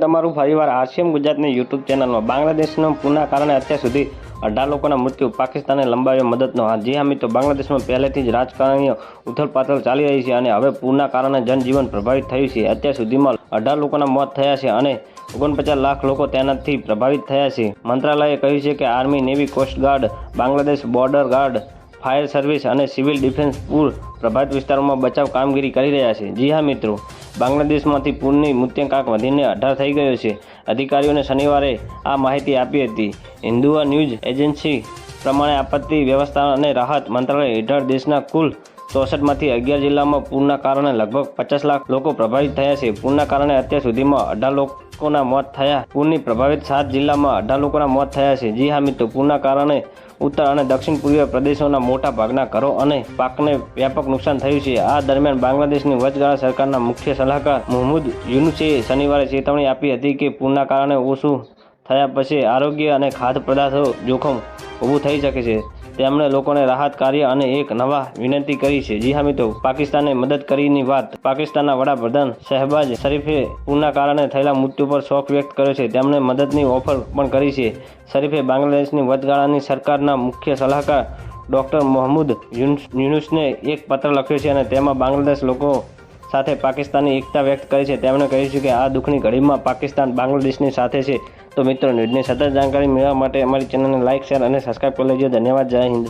તમારું ફરીવાર આરસીએમ ગુજરાતની યુટ્યુબ ચેનલમાં. બાંગ્લાદેશના પૂરના કારણે અત્યાર સુધી અઢાર લોકોના મૃત્યુ. પાકિસ્તાને લંબાવ્યો મદદનો હાથ. જી મિત્રો, બાંગ્લાદેશમાં પહેલેથી જ રાજકારણીય ઉથલપાથલ ચાલી રહી છે અને હવે પૂરના કારણે જનજીવન પ્રભાવિત થયું છે. અત્યાર સુધીમાં અઢાર લોકોના મોત થયા છે અને ઓગણપચાસ લાખ લોકો તેનાથી પ્રભાવિત થયા છે. મંત્રાલયે કહ્યું છે કે army, navy coastguard Bangladesh border guard, fire service અને સિવિલ ડિફેન્સ પૂર પ્રભાવિત વિસ્તારોમાં બચાવ કામગીરી કરી રહ્યા છે. જી હા, મિત્રો. બાંગ્લાદેશમાંથી પૂરની મૃત્યુકાંક વધીને અઢાર થઈ ગયો છે. અધિકારીઓને શનિવારે આ માહિતી આપી હતી. હિન્દુઆ ન્યૂઝ એજન્સી પ્રમાણે આપત્તિ વ્યવસ્થા અને રાહત મંત્રાલય હેઠળ દેશના કુલ ચોસઠમાંથી અગિયાર જિલ્લામાં પૂરના કારણે લગભગ પચાસ લાખ લોકો પ્રભાવિત થયા છે. પૂરના કારણે અત્યાર સુધીમાં અઢાર લોકોના મોત થયા. પૂરની પ્રભાવિત સાત જિલ્લામાં અઢાર લોકોના મોત થયા છે. જી હા મિત્રો પૂરના કારણે ઉત્તર અને દક્ષિણ પૂર્વીય પ્રદેશોના મોટા ભાગના ઘરો અને પાકને વ્યાપક નુકસાન થયું છે. આ દરમિયાન બાંગ્લાદેશની વચગાળા સરકારના મુખ્ય સલાહકાર મોહમ્મદ યુનુસે શનિવારે ચેતવણી આપી હતી કે પૂરના કારણે ઓછું થયા પછી આરોગ્ય અને ખાદ્ય પદાર્થો જોખમ ઊભું થઈ શકે છે. તેમણે લોકોને રાહત કાર્ય અને એક નવા વિનંતી કરી છે. જી હા મિત્રો, પાકિસ્તાને મદદ કરીની વાત પાકિસ્તાનના વડાપ્રધાન શહેબાજ શરીફે પૂરના કારણે થયેલા મૃત્યુ પર શોક વ્યક્ત કર્યો છે. તેમણે મદદની ઓફર પણ કરી છે. શરીફે બાંગ્લાદેશની વચગાળાની સરકારના મુખ્ય સલાહકાર ડૉક્ટર મોહમ્મદ યુનુસ- યુનુસને એક પત્ર લખ્યો છે અને તેમાં બાંગ્લાદેશ લોકો સાથે પાકિસ્તાનની એકતા વ્યક્ત કરી છે. તેમણે કહ્યું છે કે આ દુઃખની ઘડીમાં પાકિસ્તાન બાંગ્લાદેશની સાથે છે. તો મિત્રો, ન્યૂઝની સતત જાણકારી મેળવવા માટે અમારી ચેનલને લાઇક શેર અને સબસ્ક્રાઈબ કરી લેજો. ધન્યવાદ. જય હિન્દ.